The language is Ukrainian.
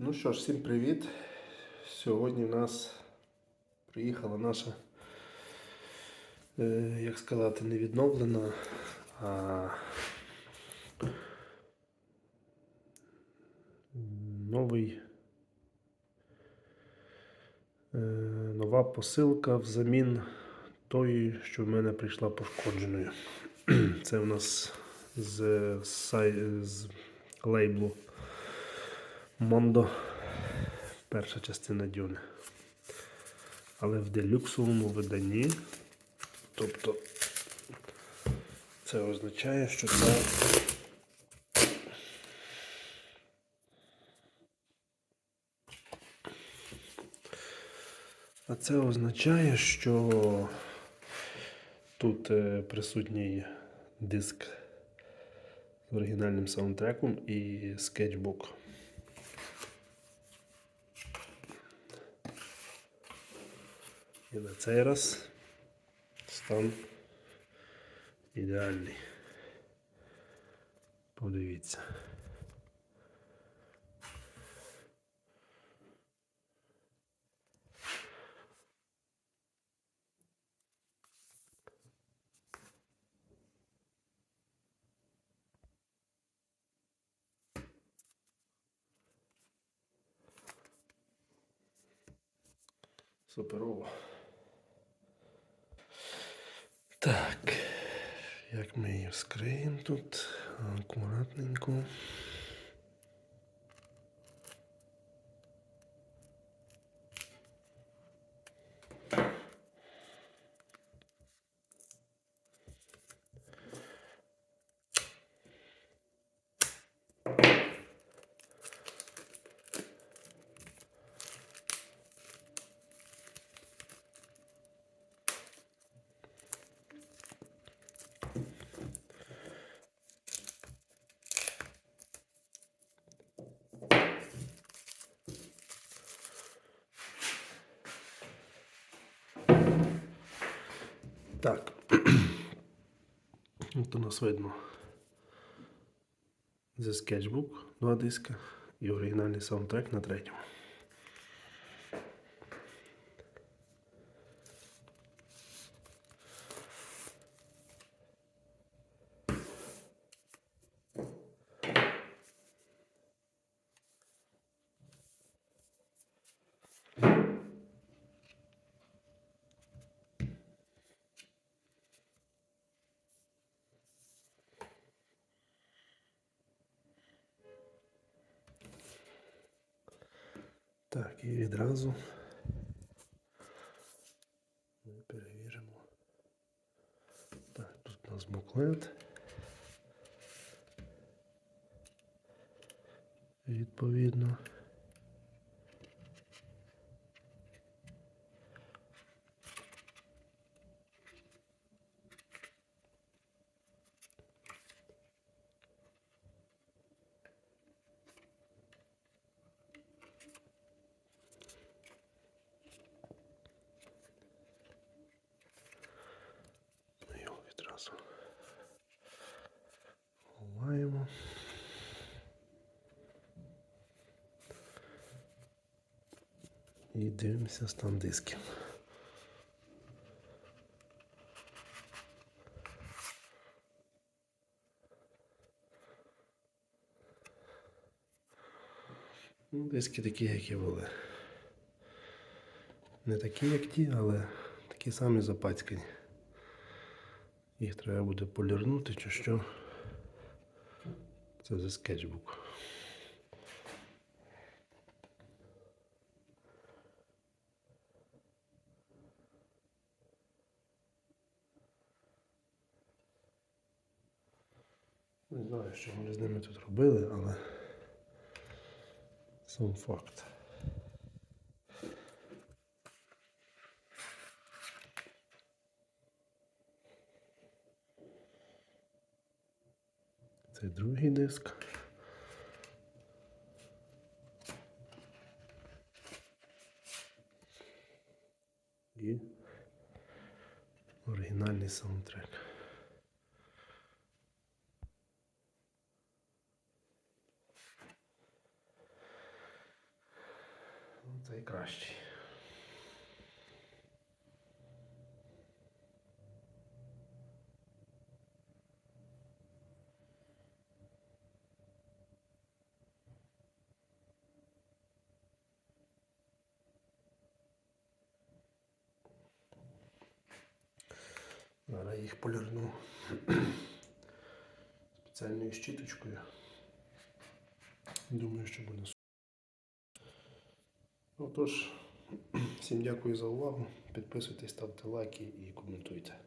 Ну що ж, всім привіт. Сьогодні в нас приїхала наша, е, як сказати, не відновлена, а новий, е, нова посилка взамін тої, що в мене прийшла пошкодженою. Це у нас з, з лейблу Мондо. Перша частина Дюни. Але в делюксовому виданні. Тобто це означає, що це А це означає, що тут е, присутній диск з оригінальним саундтреком і скетчбук. І на цей раз стан ідеальний. Подивіться. Суперово. Так, як ми її вскриємо тут акуратненько. Так. От у нас видно The Sketchbook, два диска і оригінальний саундтрек на третьому. Так, і відразу ми перевіримо. Так, тут у нас буклет. Відповідно. Ми його відразу ховаємо. І дивимося стан дисків. Ну, диски такі, які були. Не такі, як ті, але такі самі запацькані. Їх треба буде полірнути чи що. Це за скетчбук. Не знаю, що вони з ними тут робили, але сам факт. Це другий диск. І оригінальний саундтрек. Цей кращий. Зараз їх полірну спеціальною щіточкою. Думаю, що буде супер. Отож, всім дякую за увагу. Підписуйтесь, ставте лайки і коментуйте.